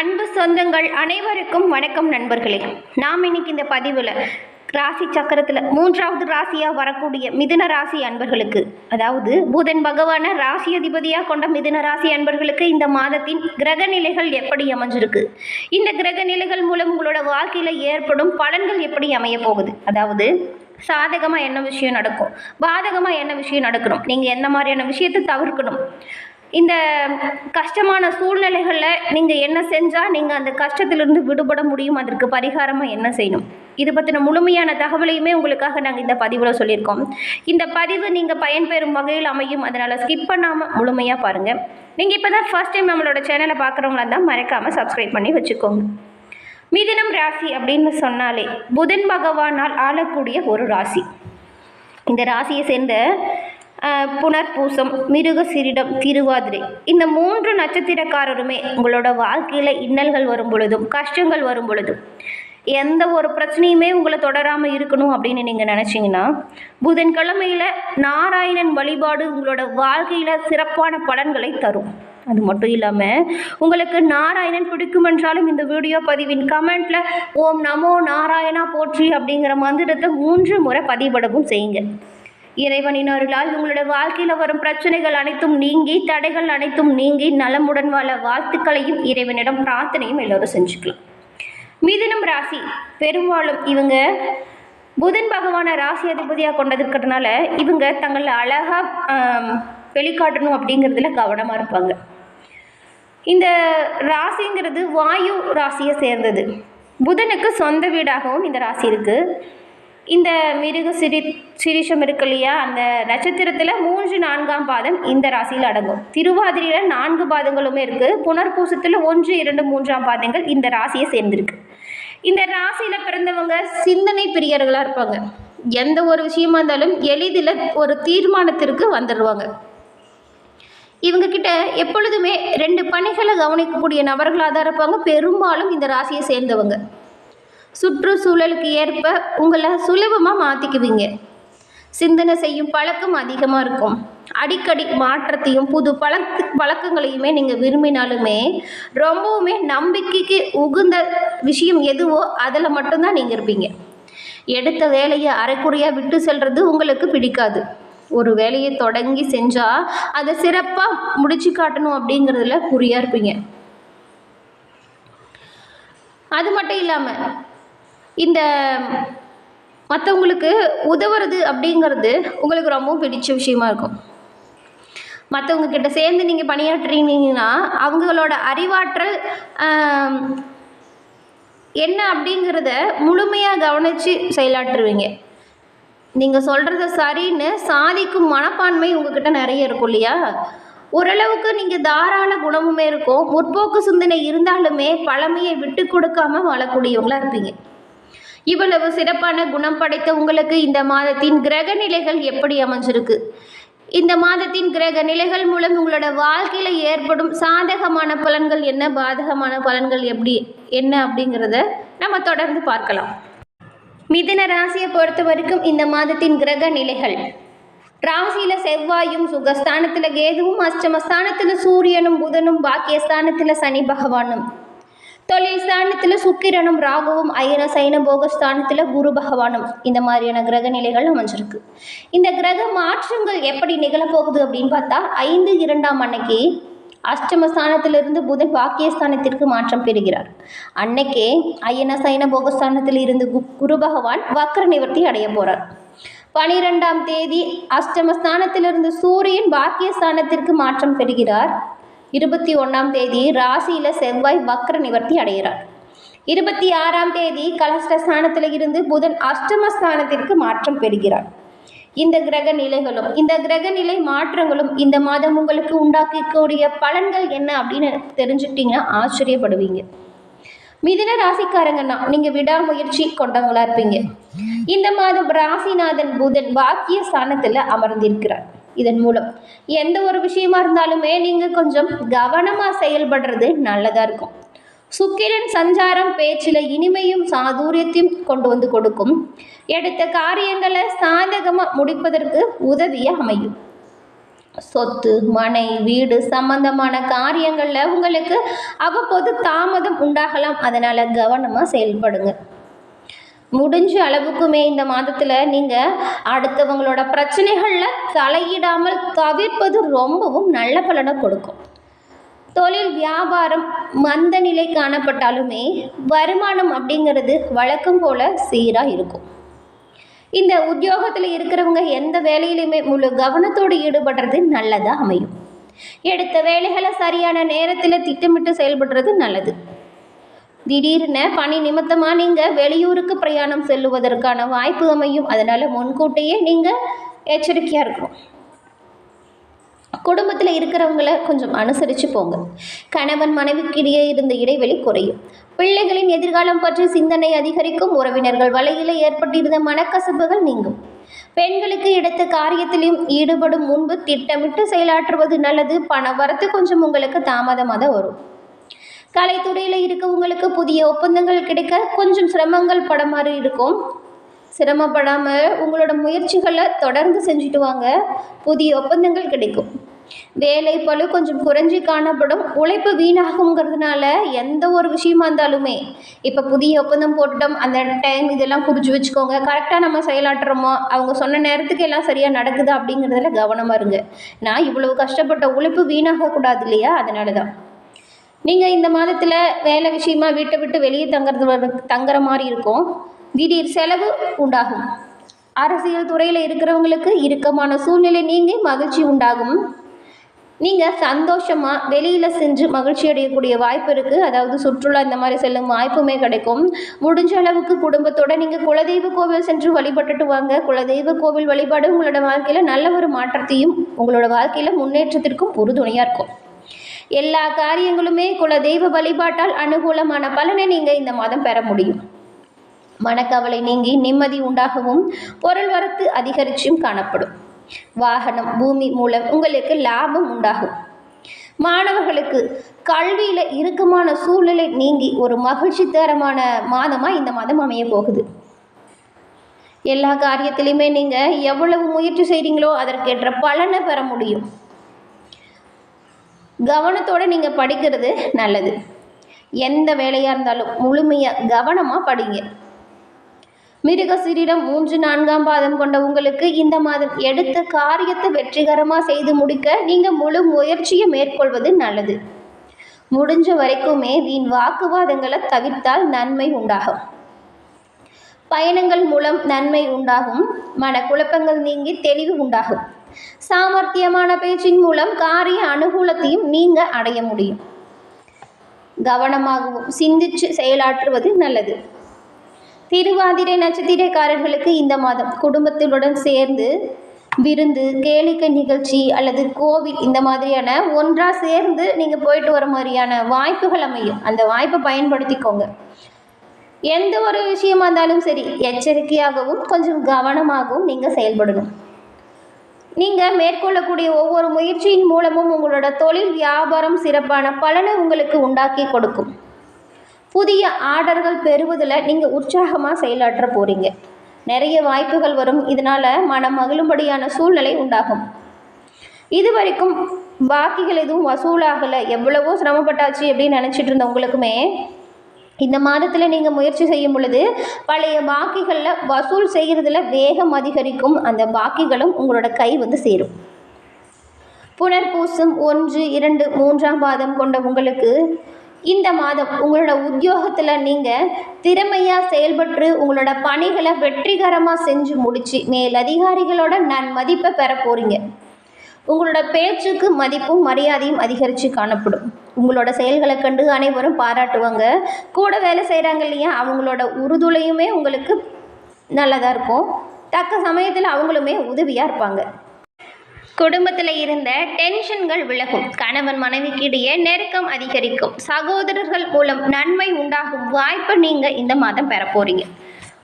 அன்பு சொந்தங்கள் அனைவருக்கும் வணக்கம் நண்பர்களே. நாம் இன்னைக்கு இந்த பதிவில் ராசி சக்கரத்தில் மூன்றாவது ராசியாக வரக்கூடிய மிதுன ராசி அன்பர்களுக்கு அதாவது புதன் பகவானை ராசி அதிபதியாக கொண்ட மிதுன ராசி அன்பர்களுக்கு இந்த மாதத்தின் கிரக நிலைகள் எப்படி அமைஞ்சிருக்கு? இந்த கிரக நிலைகள் மூலம் உங்களோட வாழ்க்கையில் ஏற்படும் பலன்கள் எப்படி அமைய போகுது? அதாவது சாதகமாக என்ன விஷயம் நடக்கும்? பாதகமாக என்ன விஷயம் நடக்கணும்? நீங்கள் எந்த மாதிரியான விஷயத்தை தவிர்க்கணும்? இந்த கஷ்டமான சூழ்நிலைகளில் நீங்கள் என்ன செஞ்சால் நீங்கள் அந்த கஷ்டத்திலிருந்து விடுபட முடியும். அதற்கு பரிகாரமாக என்ன செய்யணும்? இது பற்றின முழுமையான தகவலையுமே உங்களுக்காக நாங்கள் இந்த பதிவில் சொல்லியிருக்கோம். இந்த பதிவு நீங்கள் பயன்பெறும் வகையில் அமையும். அதனால் ஸ்கிப் பண்ணாமல் முழுமையாக பாருங்கள் நீங்கள் இப்போ தான் ஃபர்ஸ்ட் டைம் நம்மளோட சேனலை பார்க்குறவங்களா இருந்தால் மறக்காமல் சப்ஸ்கிரைப் பண்ணி வச்சுக்கோங்க. மிதினம் ராசி அப்படின்னு சொன்னாலே புதன் பகவானால் ஆளக்கூடிய ஒரு ராசி. இந்த ராசியை சேர்ந்த புனர்பூசம் மிருகசிரிடம் திருவாதிரை. இந்த மூன்று நட்சத்திரக்காரருமே உங்களோட வாழ்க்கையில் இன்னல்கள் வரும் பொழுதும் கஷ்டங்கள் வரும் பொழுதும் எந்த ஒரு பிரச்சனையுமே உங்களை தொடராமல் இருக்கணும் அப்படின்னு நீங்கள் நினச்சிங்கன்னா புதன்கிழமையில் நாராயணன் வழிபாடு உங்களோட வாழ்க்கையில் சிறப்பான பலன்களை தரும். அது மட்டும் இல்லாமல் உங்களுக்கு நாராயணன் பிடிக்குமென்றாலும் இந்த வீடியோ பதிவின் கமெண்ட்டில் ஓம் நமோ நாராயணா போற்றி அப்படிங்கிற மந்திரத்தை மூன்று முறை பதிவிடவும் செய்யுங்க. இறைவனின் அருளால் உங்களோட வாழ்க்கையில் வரும் பிரச்சனைகள் அனைத்தும் நீங்கி தடைகள் அனைத்தும் நீங்கி நலமுடன் வாழ வாழ்த்துக்களையும் இறைவனிடம் பிரார்த்தனையும் எல்லோரும் செஞ்சுக்கலாம். மிதுனம் ராசி பெரும்பாலும் இவங்க புதன் பகவானை ராசி அதிபதியாக கொண்டதுக்கிறதுனால இவங்க தங்களை அழகாக வெளிக்காட்டணும் அப்படிங்கிறதுல கவனமாக இருப்பாங்க. இந்த ராசிங்கிறது வாயு ராசியை சேர்ந்தது. புதனுக்கு சொந்த வீடாகவும் இந்த ராசி இருக்குது இந்த மிருக சிரி சிரிஷம் இருக்கு இல்லையா? அந்த நட்சத்திரத்தில் மூன்று நான்காம் பாதம் இந்த ராசியில் அடங்கும். திருவாதிரையில் நான்கு பாதங்களுமே இருக்குது புனர்பூசத்தில் ஒன்று இரண்டு மூன்றாம் பாதங்கள் இந்த ராசியை சேர்ந்திருக்கு. இந்த ராசியில் பிறந்தவங்க சிந்தனை பிரியர்களாக இருப்பாங்க. எந்த ஒரு விஷயமா இருந்தாலும் எளிதில் ஒரு தீர்மானத்திற்கு வந்துடுவாங்க இவங்க கிட்ட எப்பொழுதுமே ரெண்டு பணிகளை கவனிக்கக்கூடிய நபர்களாக தான் இருப்பாங்க. பெரும்பாலும் இந்த ராசியை சேர்ந்தவங்க. சுற்றுச்சூழலுக்கு ஏற்ப உங்களை சுலபமாக மாற்றிக்குவீங்க சிந்தனை செய்யும் பழக்கம் அதிகமாக இருக்கும். அடிக்கடி மாற்றத்தையும் புது பழக்க பழக்கங்களையுமே நீங்கள் விரும்பினாலுமே ரொம்பவுமே நம்பிக்கைக்கு உகுந்த விஷயம் எதுவோ அதில் மட்டும்தான் நீங்கள் இருப்பீங்க. எடுத்த வேலையை அரைக்குறையாக விட்டு செல்வது உங்களுக்கு பிடிக்காது. ஒரு வேலையை தொடங்கி செஞ்சால் அதை சிறப்பாக முடிச்சு காட்டணும் அப்படிங்கிறதுல குறியாக இருப்பீங்க. அது மட்டும் இல்லாமல் இந்த மற்றவங்களுக்கு உதவுறது அப்படிங்கிறது உங்களுக்கு ரொம்பவும் பிடிச்ச விஷயமா இருக்கும். மற்றவங்க கிட்ட சேர்ந்து நீங்கள் பணியாற்றுறீங்கன்னா அவங்களோட அறிவாற்றல் என்ன அப்படிங்கிறத முழுமையாக கவனித்து செயலாற்றுவீங்க. நீங்கள் சொல்கிறத சரின்னு சாதிக்கும் மனப்பான்மை உங்ககிட்ட நிறைய இருக்கும் இல்லையா? ஓரளவுக்கு நீங்கள் தாராள குணமுமே இருக்கும். முற்போக்கு சிந்தனை இருந்தாலுமே பழமையை விட்டு கொடுக்காம வாழக்கூடியவங்களாக இருப்பீங்க. இவ்வளவு சிறப்பான குணம் படைத்த உங்களுக்கு இந்த மாதத்தின் கிரக நிலைகள் எப்படி அமைஞ்சிருக்கு? இந்த மாதத்தின் கிரக நிலைகள் மூலம் உங்களோட வாழ்க்கையில் ஏற்படும் சாதகமான பலன்கள் என்ன? பாதகமான பலன்கள் எப்படி? என்ன அப்படிங்கிறத நம்ம தொடர்ந்து பார்க்கலாம். மிதுன ராசியை பொறுத்த வரைக்கும் இந்த மாதத்தின் கிரக நிலைகள். ராசியில் செவ்வாயும் சுகஸ்தானத்தில் கேதுவும் அஷ்டமஸ்தானத்தில் சூரியனும் புதனும் பாக்கியஸ்தானத்தில் சனி பகவானும். தொழில் ஸ்தானத்தில் சுக்கிரனும் ராகுவும் அயன சைன போகஸ்தானத்தில் குரு பகவானும் இந்த மாதிரியான கிரக நிலைகள் அமைஞ்சிருக்கு. இந்த கிரக மாற்றங்கள் எப்படி நிகழப்போகுது அப்படின்னு பார்த்தா ஐந்து இரண்டாம் அன்னைக்கு அஷ்டமஸ்தானத்திலிருந்து புதன் பாக்கியஸ்தானத்திற்கு மாற்றம் பெறுகிறார். அன்னைக்கே ஐயன சைன போகஸ்தானத்தில் இருந்து கு- குரு பகவான் வக்ர நிவர்த்தி அடைய போகிறார் பனிரெண்டாம் தேதி அஷ்டமஸ்தானத்திலிருந்து சூரியன் பாக்கியஸ்தானத்திற்கு மாற்றம் பெறுகிறார். இருபத்தி ஒன்றாம் தேதி ராசியில் செவ்வாய் வக்ர நிவர்த்தி அடைகிறார். இருபத்தி ஆறாம் தேதி கலஸ்டஸ்தானத்தில் இருந்து புதன் அஷ்டமஸ்தானத்திற்கு மாற்றம் பெறுகிறார். இந்த கிரக நிலைகளும் இந்த கிரக நிலை மாற்றங்களும் இந்த மாதம் உங்களுக்கு உண்டாக்கக்கூடிய பலன்கள் என்ன அப்படின்னு தெரிஞ்சுக்கிட்டீங்கன்னா ஆச்சரியப்படுவீங்க. மிதின ராசிக்காரங்கன்னா நீங்கள் விடாமுயற்சி கொண்டவங்களா இருப்பீங்க. இந்த மாதம் ராசிநாதன் புதன் பாக்கிய ஸ்தானத்தில் அமர்ந்திருக்கிறார். இதன் மூலம். எந்த ஒரு விஷயமா இருந்தாலுமே நீங்கள் கொஞ்சம் கவனமாக செயல்படுறது நல்லதாக இருக்கும். சுக்கிரன் சஞ்சாரம் பேச்சில் இனிமையும் சாதுரியத்தையும் கொண்டு வந்து கொடுக்கும். எடுத்த காரியங்களை சாதகமாக முடிப்பதற்கு உதவியாக அமையும். சொத்து மனை வீடு சம்பந்தமான காரியங்களில் உங்களுக்கு அவ்வப்போது தாமதம் உண்டாகலாம். அதனால் கவனமாக செயல்படுங்க. முடிஞ்ச அளவுக்குமே இந்த மாதத்தில் நீங்கள் அடுத்தவங்களோட பிரச்சனைகளில் தலையிடாமல் தவிர்ப்பது ரொம்பவும் நல்ல பலனை கொடுக்கும். தொழில் வியாபாரம் மந்த நிலை காணப்பட்டாலுமே வருமானம் அப்படிங்கிறது வழக்கம் போல சீராக இருக்கும். இந்த உத்தியோகத்தில் இருக்கிறவங்க எந்த வேலையிலுமே முழு கவனத்தோடு ஈடுபடுறது நல்லதாக அமையும். எடுத்த வேலைகளை சரியான நேரத்தில் திட்டமிட்டு செயல்படுறது நல்லது. திடீர்னு பணி நிமித்தமாக நீங்கள் வெளியூருக்கு பிரயாணம் செல்லுவதற்கான வாய்ப்பு அமையும். அதனால் முன்கூட்டியே நீங்கள் எச்சரிக்கையாக இருக்கணும். குடும்பத்தில் இருக்கிறவங்கள கொஞ்சம் அனுசரித்து போங்க. கணவன் மனைவிக்கிடையே இருந்த இடைவெளி குறையும். பிள்ளைகளின் எதிர்காலம் பற்றி சிந்தனை அதிகரிக்கும். உறவினர்கள் வலையில் ஏற்பட்டிருந்த மனக்கசப்புகள் நீங்கும். பெண்களுக்கு எடுத்த காரியத்திலும் ஈடுபடும் முன்பு திட்டமிட்டு செயலாற்றுவது நல்லது. பண வரத்து கொஞ்சம் உங்களுக்கு தாமதமாக தான் வரும். கலைத்துறையில் இருக்கவங்களுக்கு புதிய ஒப்பந்தங்கள் கிடைக்க கொஞ்சம் சிரமங்கள் பட மாதிரி இருக்கும். சிரமப்படாமல் உங்களோட முயற்சிகளை தொடர்ந்து செஞ்சுட்டு வாங்க. புதிய ஒப்பந்தங்கள் கிடைக்கும். வேலை பழு கொஞ்சம் குறைஞ்சி காணப்படும். உழைப்பு வீணாகுங்கிறதுனால எந்த ஒரு விஷயமா இருந்தாலுமே இப்போ புதிய ஒப்பந்தம் போட்டுட்டோம். அந்த டைம் இதெல்லாம் குறித்து வச்சுக்கோங்க. கரெக்டாக நம்ம செயலாற்றுறோமோ? அவங்க சொன்ன நேரத்துக்கு எல்லாம் சரியாக நடக்குதா அப்படிங்கிறதுல கவனமாக இருங்க. நான் இவ்வளவு கஷ்டப்பட்ட உழைப்பு வீணாகக்கூடாது இல்லையா? அதனால தான் நீங்கள் இந்த மாதத்தில் வேலை விஷயமா வீட்டை விட்டு வெளியே தங்குறது வர- தங்குற மாதிரி இருக்கும். திடீர் செலவு உண்டாகும். அரசியல் துறையில் இருக்கிறவங்களுக்கு இறுக்கமான சூழ்நிலை நீங்கி மகிழ்ச்சி உண்டாகும். நீங்கள் சந்தோஷமாக வெளியில் சென்று மகிழ்ச்சி அடையக்கூடிய வாய்ப்பு இருக்குது அதாவது சுற்றுலா இந்த மாதிரி செல்லும் வாய்ப்புமே கிடைக்கும். முடிஞ்ச அளவுக்கு குடும்பத்தோட நீங்கள் குலதெய்வ கோவில் சென்று வழிபட்டுட்டு வாங்க. குலதெய்வ கோவில் வழிபாடு உங்களோட வாழ்க்கையில் நல்ல ஒரு மாற்றத்தையும் உங்களோட வாழ்க்கையில் முன்னேற்றத்திற்கும் உறுதுணையாக இருக்கும். எல்லா காரியங்களுமே குலதெய்வ வழிபாட்டால் அனுகூலமான பலனை நீங்கள் இந்த மாதம் பெற முடியும். மனக்கவலை நீங்கி நிம்மதி உண்டாகவும் பொருள் வரத்து அதிகரிச்சும் காணப்படும். வாகனம் பூமி மூலம் உங்களுக்கு லாபம் உண்டாகும். மாணவர்களுக்கு கல்வியில் இறுக்கமான சூழ்நிலை நீங்கி ஒரு மகிழ்ச்சி தரமான மாதமாக இந்த மாதம் அமைய போகுது. எல்லா காரியத்திலையுமே நீங்கள் எவ்வளவு முயற்சி செய்கிறீங்களோ அதற்கேற்ற பலனை பெற முடியும். கவனத்தோடு நீங்கள் படிக்கிறது நல்லது. எந்த வேலையாக இருந்தாலும் முழுமையாக கவனமாக படிங்க. மிருகசிரிடம் மூன்று நான்காம் பாதம் கொண்ட உங்களுக்கு இந்த மாதம் எடுத்த காரியத்தை வெற்றிகரமாக செய்து முடிக்க நீங்கள் முழு முயற்சியை மேற்கொள்வது நல்லது. முடிஞ்ச வரைக்குமே வீண் வாக்குவாதங்களை தவிர்த்தால் நன்மை உண்டாகும். பயணங்கள் மூலம் நன்மை உண்டாகும். மனக்குழப்பங்கள் நீங்கி தெளிவு உண்டாகும். சாமர்த்தியமான பேச்சின் மூலம் காரிய அனுகூலத்தையும் நீங்க அடைய முடியும். கவனமாகவும் சிந்திச்சு செயலாற்றுவது நல்லது. திருவாதிரை நட்சத்திரக்காரர்களுக்கு இந்த மாதம் குடும்பத்துடன் சேர்ந்து விருந்து கேளிக்கை நிகழ்ச்சி அல்லது கோவில் இந்த மாதிரியான ஒன்றாக சேர்ந்து நீங்கள் போயிட்டு வர மாதிரியான வாய்ப்புகள் அமையும். அந்த வாய்ப்பை பயன்படுத்திக்கோங்க. எந்த ஒரு விஷயமா இருந்தாலும் சரி எச்சரிக்கையாகவும் கொஞ்சம் கவனமாகவும் நீங்கள் செயல்படணும். நீங்கள் மேற்கொள்ளக்கூடிய ஒவ்வொரு முயற்சியின் மூலமும் உங்களோட தொழில் வியாபாரம் சிறப்பான பலனை உங்களுக்கு உண்டாக்கி கொடுக்கும். புதிய ஆர்டர்கள் பெறுவதில் நீங்கள் உற்சாகமாக செயலாற்ற போகிறீங்க நிறைய வாய்ப்புகள் வரும். இதனால் மனம் மகிழும்படியான சூழ்நிலை உண்டாகும். இது வரைக்கும் பாக்கிகள் எதுவும் வசூலாகலை. எவ்வளவோ சிரமப்பட்டாச்சு அப்படின்னு நினச்சிட்டு இருந்த உங்களுக்குமே இந்த மாதத்தில் நீங்கள் முயற்சி செய்யும் பொழுது பழைய பாக்கிகளில் வசூல் செய்கிறதுல வேகம் அதிகரிக்கும். அந்த பாக்கிகளும் உங்களோட கை வந்து சேரும். புனர்பூசம் ஒன்று இரண்டு மூன்றாம் பாதம் கொண்ட உங்களுக்கு இந்த மாதம் உங்களோட உத்தியோகத்தில் நீங்கள் திறமையாக செயல்பட்டு உங்களோட பணிகளை வெற்றிகரமாக செஞ்சு முடிச்சு மேலதிகாரிகளோட நன்மதிப்பை பெற போகிறீங்க உங்களோட பேச்சுக்கு மதிப்பும் மரியாதையும் அதிகரித்து காணப்படும். உங்களோட செயல்களை கண்டு அனைவரும் பாராட்டுவாங்க. கூட வேலை செய்கிறாங்க இல்லையா? அவங்களோட உறுதுணையுமே உங்களுக்கு நல்லதாக இருக்கும். தக்க சமயத்தில் அவங்களுமே உதவியாக இருப்பாங்க. குடும்பத்தில் இருந்த டென்ஷன்கள் விலகும். கணவன் மனைவிக்கு இடையே நெருக்கம் அதிகரிக்கும். சகோதரர்கள் மூலம் நன்மை உண்டாகும் வாய்ப்பை நீங்கள் இந்த மாதம் பெற போகிறீங்க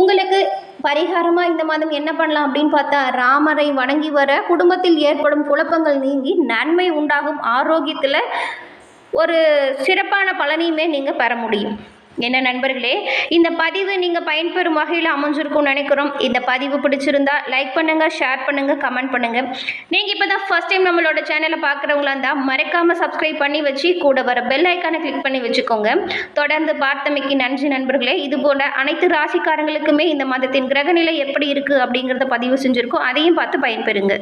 உங்களுக்கு பரிகாரமாக இந்த மாதம் என்ன பண்ணலாம் அப்படின்னு பார்த்தா ராமரை வணங்கி வர குடும்பத்தில் ஏற்படும் குழப்பங்கள் நீங்கி நன்மை உண்டாகும் ஆரோக்கியத்தில் ஒரு சிறப்பான பலனையுமே நீங்கள் பெற முடியும். என்ன நண்பர்களே இந்த பதிவு நீங்கள் பயன்பெறும் வகையில் அமைஞ்சிருக்கும்னு நினைக்கிறோம். இந்த பதிவு பிடிச்சிருந்தா லைக் பண்ணுங்கள் ஷேர் பண்ணுங்கள் கமெண்ட் பண்ணுங்கள் நீங்கள் இப்போ தான் ஃபஸ்ட் டைம் நம்மளோட சேனலை பார்க்குறவங்களா இருந்தால் மறக்காமல் சப்ஸ்கிரைப் பண்ணி வச்சு கூட வர பெல் ஐக்கானை கிளிக் பண்ணி வச்சுக்கோங்க. தொடர்ந்து பார்த்தமைக்கு நன்றி நண்பர்களே. இதுபோல அனைத்து ராசிக்காரங்களுக்குமே இந்த மதத்தின் கிரகநிலை எப்படி இருக்குது அப்படிங்கிறத பதிவு செஞ்சுருக்கோம். அதையும் பார்த்து பயன்பெறுங்க.